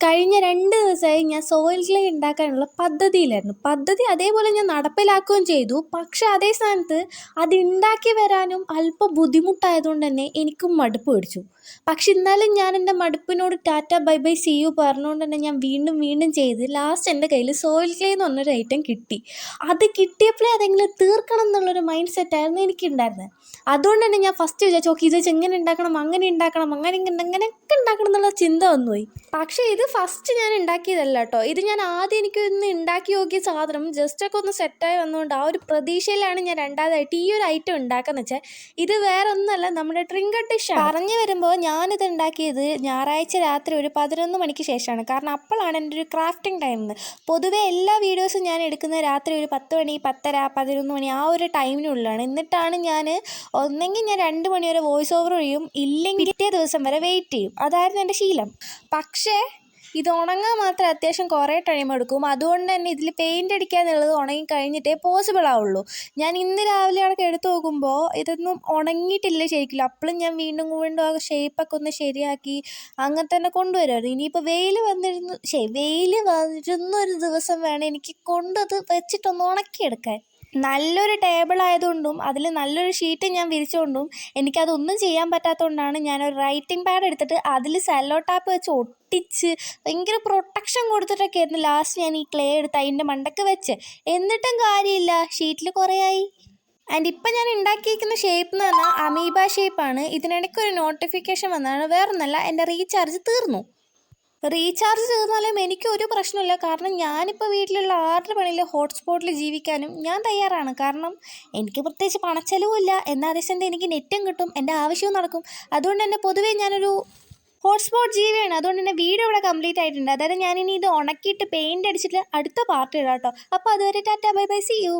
കഴിഞ്ഞ രണ്ട് ദിവസമായി ഞാൻ സോയിൽ ക്ലേ ഉണ്ടാക്കാനുള്ള പദ്ധതിയിലായിരുന്നു. പദ്ധതി അതേപോലെ ഞാൻ നടപ്പിലാക്കുകയും ചെയ്തു. പക്ഷേ അതേ സ്ഥാനത്ത് അത് ഉണ്ടാക്കി വരാനും അല്പം ബുദ്ധിമുട്ടായതുകൊണ്ട് തന്നെ എനിക്കും മടുപ്പ് പിടിച്ചു. പക്ഷെ എന്നാലും ഞാൻ എന്റെ മടുപ്പിനോട് tata bye bye see you പറഞ്ഞുകൊണ്ട് തന്നെ ഞാൻ വീണ്ടും വീണ്ടും ചെയ്ത് ലാസ്റ്റ് എന്റെ കയ്യിൽ സോയിൽ ക്ലേ എന്ന് പറഞ്ഞൊരു ഐറ്റം കിട്ടി. അത് കിട്ടിയപ്പോഴേ അതെങ്കിലും തീർക്കണം എന്നുള്ളൊരു മൈൻഡ് സെറ്റായിരുന്നു എനിക്കുണ്ടായിരുന്നത് അതുകൊണ്ട് തന്നെ ഞാൻ ഫസ്റ്റ് വിചാരിച്ചു ഓക്കെ ഇത് എങ്ങനെ ഉണ്ടാക്കണം അങ്ങനെ ഉണ്ടാക്കണം അങ്ങനെ ഇങ്ങനെ അങ്ങനെയൊക്കെ ഉണ്ടാക്കണം എന്നുള്ള ചിന്ത വന്നുപോയി. പക്ഷേ ഇത് ഫസ്റ്റ് ഞാൻ ഉണ്ടാക്കിയതല്ല കേട്ടോ ഇത് ഞാൻ ആദ്യം എനിക്ക് ഒന്ന് ഉണ്ടാക്കി നോക്കിയ സാധനം ജസ്റ്റ് ഒക്കെ ഒന്ന് സെറ്റായി വന്നുകൊണ്ട് ആ ഒരു പ്രതീക്ഷയിലാണ് ഞാൻ രണ്ടാമതായിട്ട് ഈ ഒരു ഐറ്റം ഉണ്ടാക്കാന്ന് വെച്ചാൽ ഇത് വേറെ ഒന്നല്ല നമ്മുടെ ട്രിങ്കർ ഡിഷ് പറഞ്ഞു വരുമ്പോൾ ഞാനിത് ഉണ്ടാക്കിയത് ഞായറാഴ്ച രാത്രി ഒരു പതിനൊന്ന് മണിക്ക് ശേഷമാണ്. കാരണം അപ്പോഴാണ് എന്റെ ഒരു ക്രാഫ്റ്റിംഗ് ടൈം എന്ന് പൊതുവേ എല്ലാ വീഡിയോസും ഞാൻ എടുക്കുന്ന രാത്രി ഒരു പത്ത് മണി പത്തര പതിനൊന്ന് മണി ആ ഒരു ടൈമിനുള്ളിലാണ്. എന്നിട്ടാണ് ഞാൻ ഒന്നെങ്കിൽ ഞാൻ രണ്ട് മണി വരെ വോയിസ് ഓവർ ചെയ്യും. ഇല്ലെങ്കിൽ പിറ്റേ ദിവസം വരെ വെയിറ്റ് ചെയ്യും. അതായിരുന്നു എന്റെ ശീലം. പക്ഷേ ഇത് ഉണങ്ങാൻ മാത്രം അത്യാവശ്യം കുറേ ടൈം എടുക്കും. അതുകൊണ്ട് തന്നെ ഇതിൽ പെയിന്റ് അടിക്കുക എന്നുള്ളത് ഉണങ്ങി കഴിഞ്ഞിട്ടേ പോസിബിൾ ആവുള്ളൂ. ഞാൻ ഇന്ന് രാവിലെ അടക്കം എടുത്തു നോക്കുമ്പോൾ ഇതൊന്നും ഉണങ്ങിയിട്ടില്ല ശരിക്കും അപ്പോഴും ഞാൻ വീണ്ടും വീണ്ടും ആ ഷേപ്പൊക്കെ ഒന്ന് ശരിയാക്കി അങ്ങനെ തന്നെ കൊണ്ടുവരുമായിരുന്നു ഇനിയിപ്പോൾ വെയിൽ വന്നിരുന്നു ശരി വെയിൽ വന്നിരുന്നൊരു ദിവസം വേണം എനിക്ക് കൊണ്ടത് വെച്ചിട്ടൊന്ന് ഉണക്കിയെടുക്കാൻ. നല്ലൊരു ടേബിൾ ആയതുകൊണ്ടും അതിൽ നല്ലൊരു ഷീറ്റ് ഞാൻ വിരിച്ചുകൊണ്ടും എനിക്കതൊന്നും ചെയ്യാൻ പറ്റാത്തതുകൊണ്ടാണ് ഞാനൊരു റൈറ്റിംഗ് പാഡ് എടുത്തിട്ട് അതിൽ സെല്ലോ ടാപ്പ് വെച്ച് ഒട്ടിച്ച് ഭയങ്കര പ്രൊട്ടക്ഷൻ കൊടുത്തിട്ടൊക്കെ ആയിരുന്നു ലാസ്റ്റ് ഞാൻ ഈ ക്ലേ എടുത്ത് അതിന്റെ മണ്ടക്ക് വെച്ച്. എന്നിട്ടും കാര്യമില്ല ഷീറ്റിൽ കുറേ ആയി ആൻഡ് ഇപ്പം ഞാൻ ഉണ്ടാക്കിയിരിക്കുന്ന ഷേപ്പ് എന്ന് പറഞ്ഞാൽ അമീബ ഷേപ്പാണ് ഇതിനിടയ്ക്ക് ഒരു നോട്ടിഫിക്കേഷൻ വന്നതാണ്. വേറൊന്നല്ല എന്റെ റീചാർജ് തീർന്നു. റീചാർജ് ചെയ്താലും എനിക്ക് ഒരു പ്രശ്നമില്ല. കാരണം ഞാനിപ്പോൾ വീട്ടിലുള്ള ആരുടെ പണിയിൽ ഹോട്ട്സ്പോട്ടിൽ ജീവിക്കാനും ഞാൻ തയ്യാറാണ്. കാരണം എനിക്ക് പ്രത്യേകിച്ച് പണച്ചെലവുമില്ല. എന്നാൽ അതേസമയത്ത് എനിക്ക് നെറ്റും കിട്ടും. എന്റെ ആവശ്യവും നടക്കും. അതുകൊണ്ട് തന്നെ പൊതുവേ ഞാനൊരു ഹോട്ട്സ്പോട്ട് ജീവിയാണ്. അതുകൊണ്ട് തന്നെ വീഡിയോ ഇവിടെ കംപ്ലീറ്റ് ആയിട്ടുണ്ട്. അതായത് ഞാനിനി ഇത് ഉണക്കിയിട്ട് പെയിന്റ് അടിച്ചിട്ട് അടുത്ത പാർട്ട് ഇടാം കേട്ടോ. അപ്പോൾ അതുവരെ tata bye bye see you.